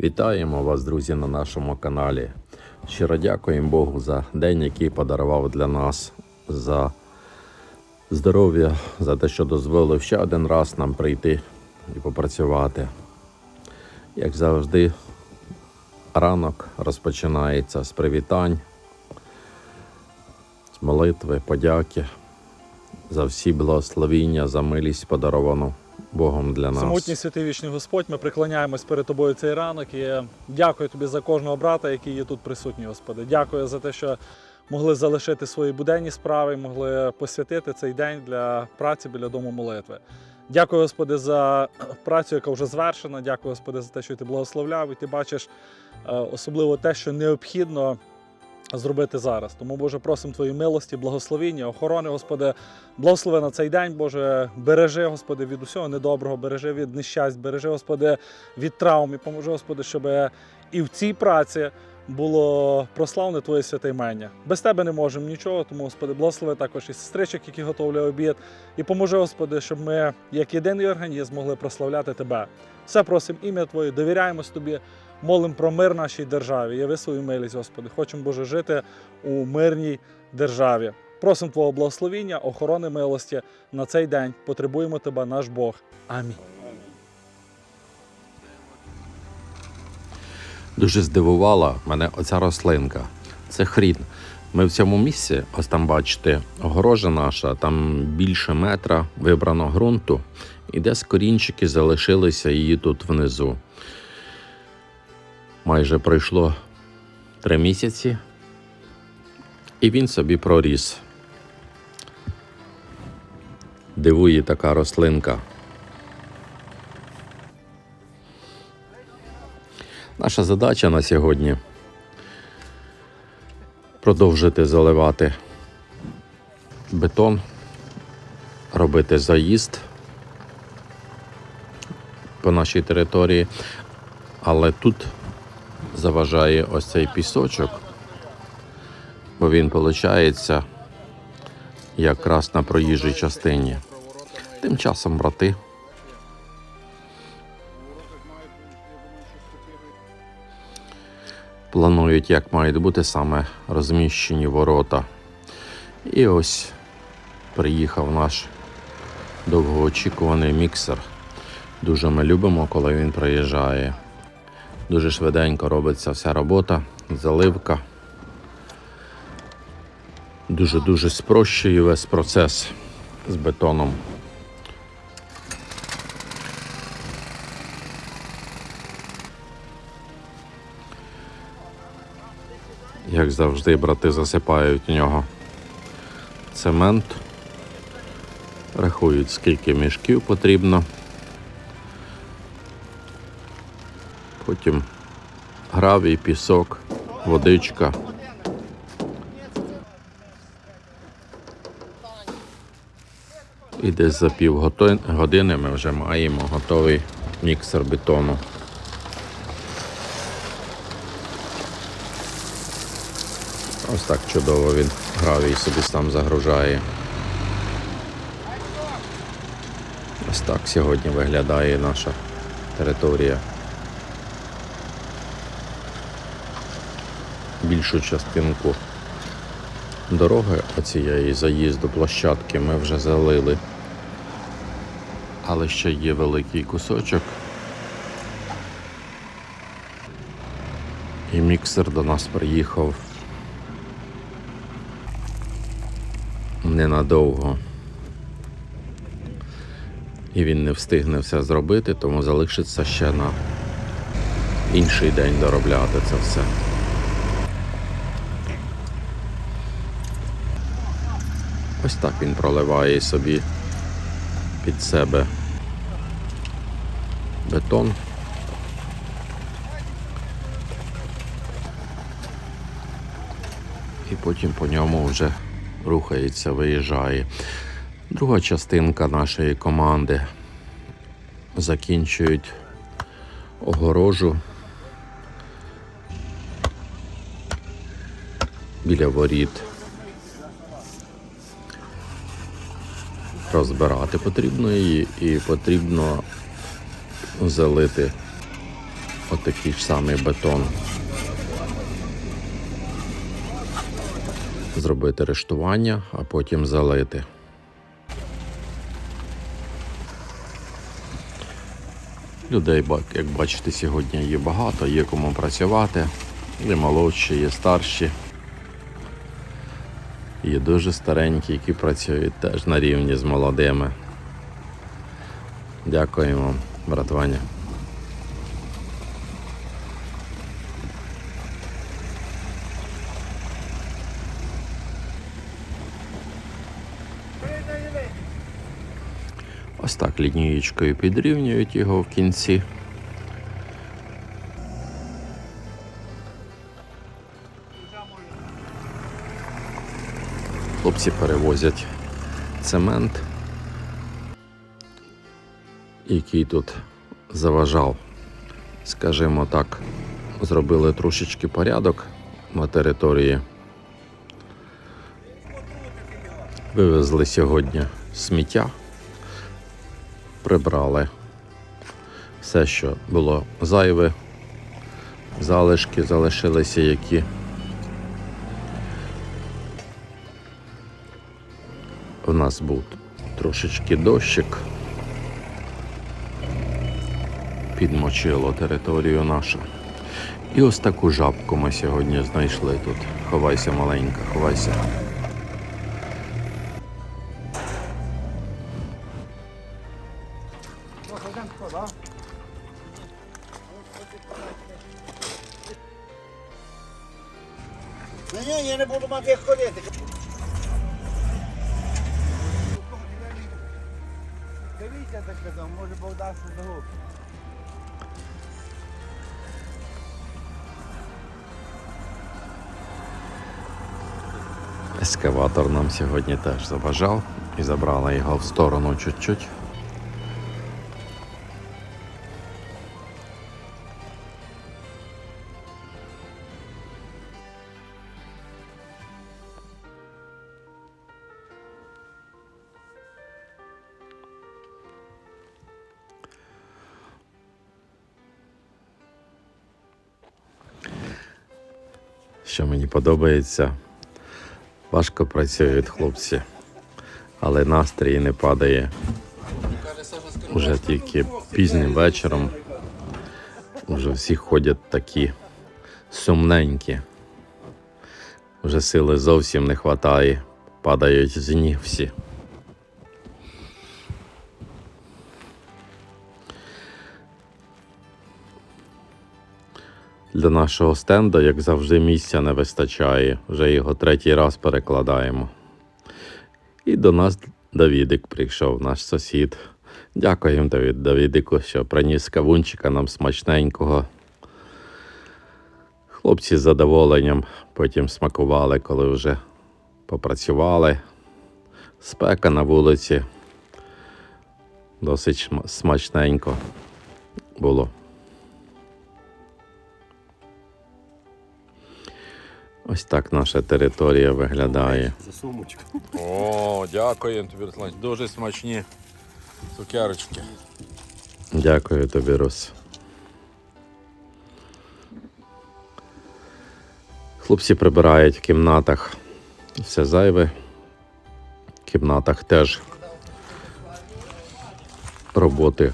Вітаємо вас, друзі, на нашому каналі. Щиро дякуємо Богу за день, який подарував для нас, за здоров'я, за те, що дозволив ще один раз нам прийти і попрацювати. Як завжди, ранок розпочинається з привітань, з молитви, подяки за всі благословіння, за милість подаровану Богом для нас. Самотній святий вічний Господь, ми преклоняємось перед тобою цей ранок. І дякую тобі за кожного брата, який є тут присутній, Господи. Дякую за те, що могли залишити свої буденні справи, могли посвятити цей день для праці біля дому молитви. Дякую, Господи, за працю, яка вже звершена. Дякую, Господи, за те, що ти благословляв, і ти бачиш е, особливо те, що необхідно зробити зараз. Тому, Боже, просимо Твої милості, благословіння, охорони, Господи, благослови на цей день, Боже, бережи, Господи, від усього недоброго, бережи від нещасть, бережи, Господи, від травм і поможи, Господи, щоб і в цій праці було прославне Твоє святе імення. Без Тебе не можемо нічого, тому, Господи, благослови також і сестричок, які готовлять обід, і поможи, Господи, щоб ми, як єдиний організм, могли прославляти Тебе. Все просимо ім'я Твоє, довіряємось Тобі. Молим про мир нашій державі. Яви свою милість, Господи. Хочемо, Боже, жити у мирній державі. Просимо Твого благословіння, охорони милості на цей день. Потребуємо Тебе, наш Бог. Амінь. Дуже здивувала мене оця рослинка. Це хрін. Ми в цьому місці, ось там бачите, огорожа наша, там більше метра вибрано ґрунту, і десь корінчики залишилися її тут внизу. Майже пройшло три місяці, і він собі проріс. Дивує така рослинка. Наша задача на сьогодні продовжити заливати бетон, робити заїзд по нашій території, але тут заважає ось цей пісочок, бо він виходить якраз на проїжджій частині. Тим часом, брати, планують, як мають бути саме розміщені ворота. І ось приїхав наш довгоочікуваний міксер. Дуже ми любимо, коли він приїжджає. Дуже швиденько робиться вся робота, заливка. Дуже-дуже спрощує весь процес з бетоном. Як завжди, брати засипають в нього цемент, рахують, скільки мішків потрібно. Потім гравій, пісок, водичка. І десь за пів години ми вже маємо готовий міксер бетону. Ось так чудово він гравій собі сам загружає. Ось так сьогодні виглядає наша територія. Більшу частинку дороги оцієї заїзду площадки ми вже залили. Але ще є великий кусочок. І міксер до нас приїхав ненадовго. І він не встигне все зробити, тому залишиться ще на інший день доробляти це все. Ось так він проливає собі під себе бетон. І потім по ньому вже рухається, виїжджає. Друга частинка нашої команди закінчують огорожу біля воріт. Розбирати потрібно її і потрібно залити Отакий ж самий бетон. Зробити рештування, а потім залити. Людей, як бачите, сьогодні є багато, є кому працювати. Є молодші, є старші. Є дуже старенькі, які працюють теж на рівні з молодими. Дякуємо, братваня. Ось так лінієчкою підрівнюють його в кінці. Хлопці перевозять цемент, який тут заважав. Скажімо так, зробили трошечки порядок на території. Вивезли сьогодні сміття, прибрали все, що було зайве, залишки залишилися які. У нас був трошечки дощик. Підмочило територію нашу. І ось таку жабку ми сьогодні знайшли тут. Ховайся маленька, ховайся. Ні, я не буду мати як ходити. Дивіться, так казав, може Бог дасть загуб. Ескаватор нам сьогодні теж забажав і забрала його в сторону чуть-чуть. Що мені подобається, Важко працюють хлопці, але настрій не падає. Уже тільки пізнім вечором. Уже всі ходять такі сумненькі. Вже сили зовсім не вистачає, падають з ніг всі. Для нашого стенду, як завжди, місця не вистачає. Вже його третій раз перекладаємо. І до нас Давідик прийшов, наш сусід. Дякуємо Давід, Давідику, що приніс кавунчика нам смачненького. Хлопці з задоволенням потім смакували, коли вже попрацювали. Спека на вулиці. Досить смачненько було. Ось так наша територія виглядає. За сумочку. О, дякую тобі, Руслан. Дуже смачні цукерочки. Дякую тобі, Рус. Хлопці прибирають в кімнатах все зайве. В кімнатах теж роботи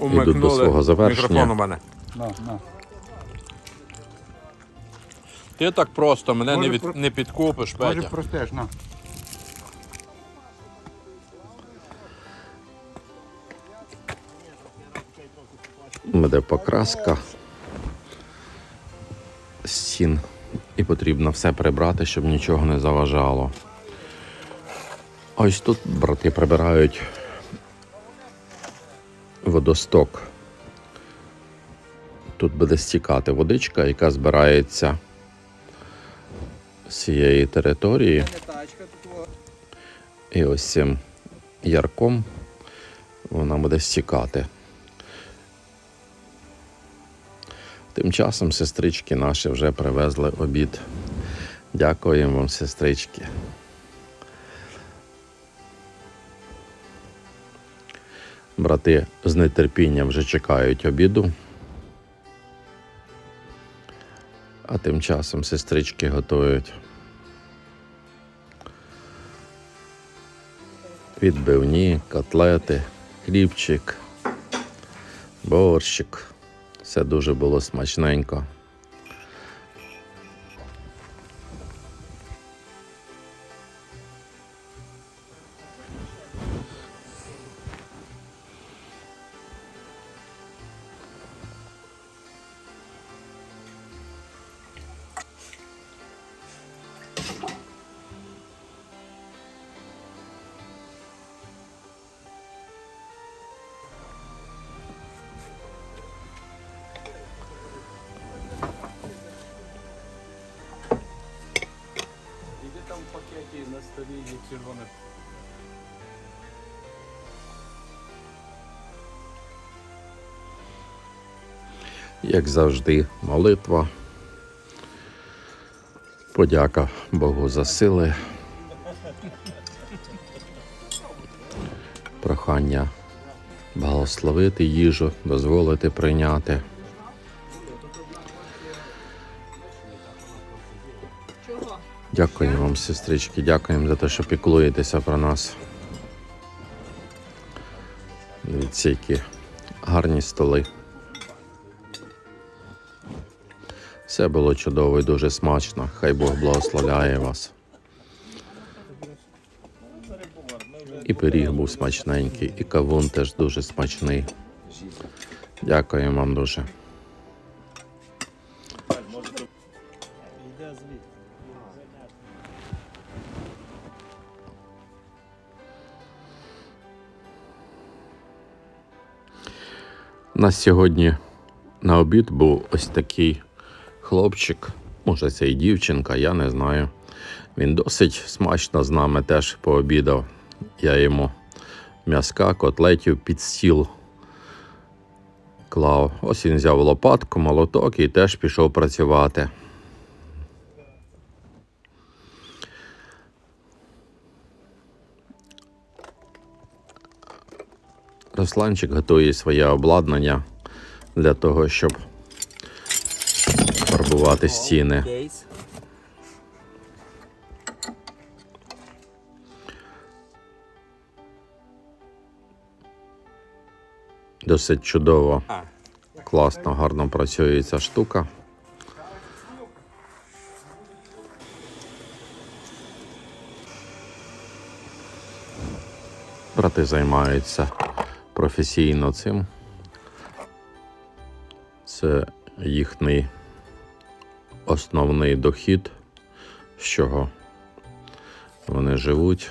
йдуть до свого завершення. Мікрофон у мене. На, на. Ти так просто мене не, від... про- не підкупиш, Може Петя. простеш, на. Буде покраска стін. І потрібно все прибрати, щоб нічого не заважало. Ось тут брати прибирають водосток. Тут буде стікати водичка, яка збирається цієї території. І ось цим ярком вона буде стікати. Тим часом сестрички наші вже привезли обід. Дякуємо вам, сестрички. Брати з нетерпінням вже чекають обіду. А тим часом сестрички готують відбивні, котлети, хлібчик, борщик. Все дуже було смачненько. Столі є червоне. Як завжди, молитва. Подяка Богу за сили. Прохання благословити їжу, дозволити прийняти. Дякуємо вам, сестрички, дякуємо за те, що піклуєтеся про нас. Дивіться, які гарні столи. Все було чудово і дуже смачно. Хай Бог благословляє вас. І пиріг був смачненький, і кавун теж дуже смачний. Дякую вам дуже. Нас сьогодні на обід був ось такий хлопчик, може це і дівчинка, я не знаю. Він досить смачно з нами теж пообідав. Я йому м'язка, котлетів під стіл клав. Ось він взяв лопатку, молоток і теж пішов працювати. Русланчик готує своє обладнання для того, щоб фарбувати стіни. Досить чудово, класно, гарно працює ця штука. Брати займаються професійно цим. Це їхній основний дохід, з чого вони живуть.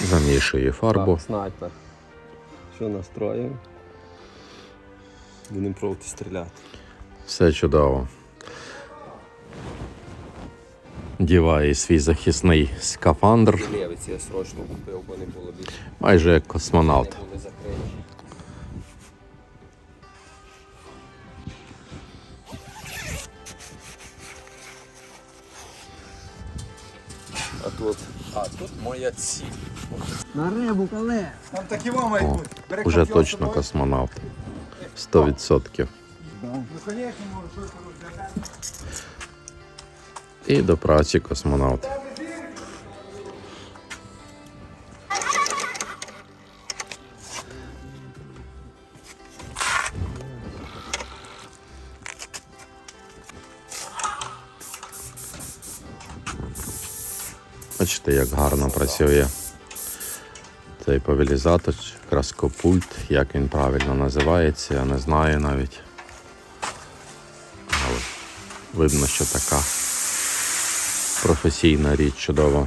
Замішує фарбу. Так, снайпер. Що настроїв? Будемо пробувати стріляти. Все чудово. Діває свій захисний скафандр, Лєвиці я срочно купив, бо не було більше. майже як космонавт. Не були закриті. А тут моя ціль. На рибу, коле. Там такі вам мають бути. Уже точно космонавт. 100%. Ну, звісно, може, щось розглядати. І до праці космонавт. Бачите, як гарно працює цей повілізатор, краскопульт, як він правильно називається, я не знаю навіть. Але видно, що така професійна річ чудова.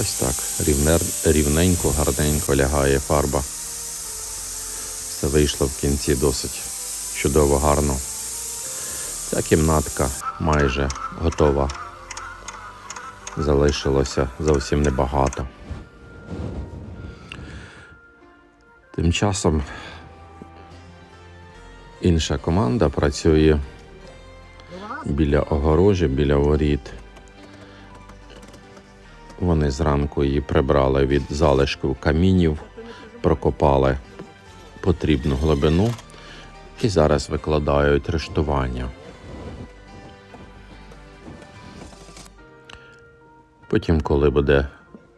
Ось так, рівнер, рівненько, гарненько лягає фарба. Все вийшло в кінці досить чудово, гарно. Ця кімнатка майже готова. Залишилося зовсім небагато. Тим часом інша команда працює біля огорожі, біля воріт. Вони зранку її прибрали від залишків камінів, прокопали потрібну глибину і зараз викладають рештування. Потім, коли буде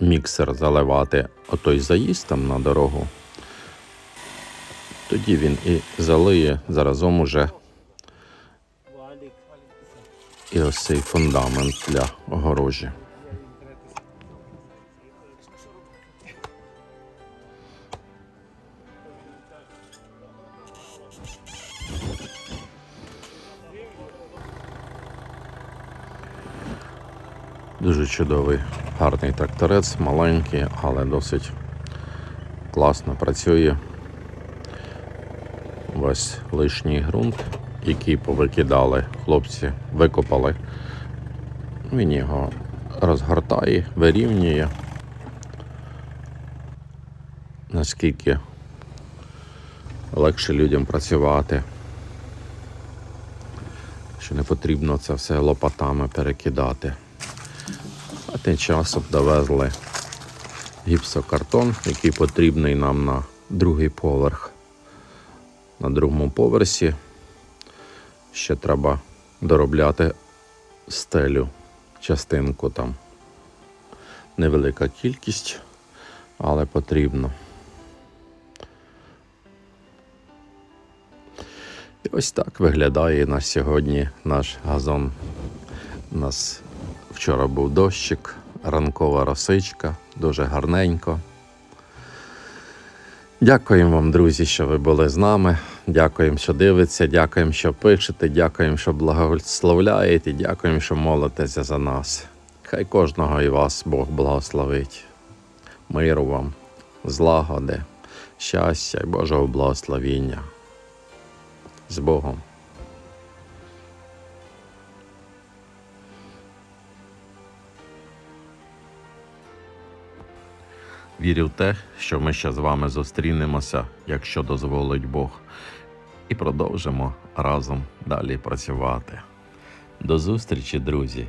міксер заливати отой заїзд там на дорогу, тоді він і залиє заразом уже і ось цей фундамент для огорожі. Чудовий, гарний тракторець, маленький, але досить класно працює. Весь лишній ґрунт, який повикидали хлопці, викопали. Він його розгортає, вирівнює. Наскільки легше людям працювати. Що не потрібно це все лопатами перекидати. А тим часом довезли гіпсокартон, який потрібний нам на другий поверх. На другому поверсі ще треба доробляти стелю, частинку там. Невелика кількість, але потрібно. І ось так виглядає на сьогодні наш газон. У нас вчора був дощик, ранкова росичка, дуже гарненько. Дякуємо вам, друзі, що ви були з нами. Дякуємо, що дивитеся, дякуємо, що пишете, дякуємо, що благословляєте, дякуємо, що молитеся за нас. Хай кожного і вас Бог благословить. Миру вам, злагоди, щастя і Божого благословіння. З Богом. Вірю в те, що ми ще з вами зустрінемося, якщо дозволить Бог, і продовжимо разом далі працювати. До зустрічі, друзі!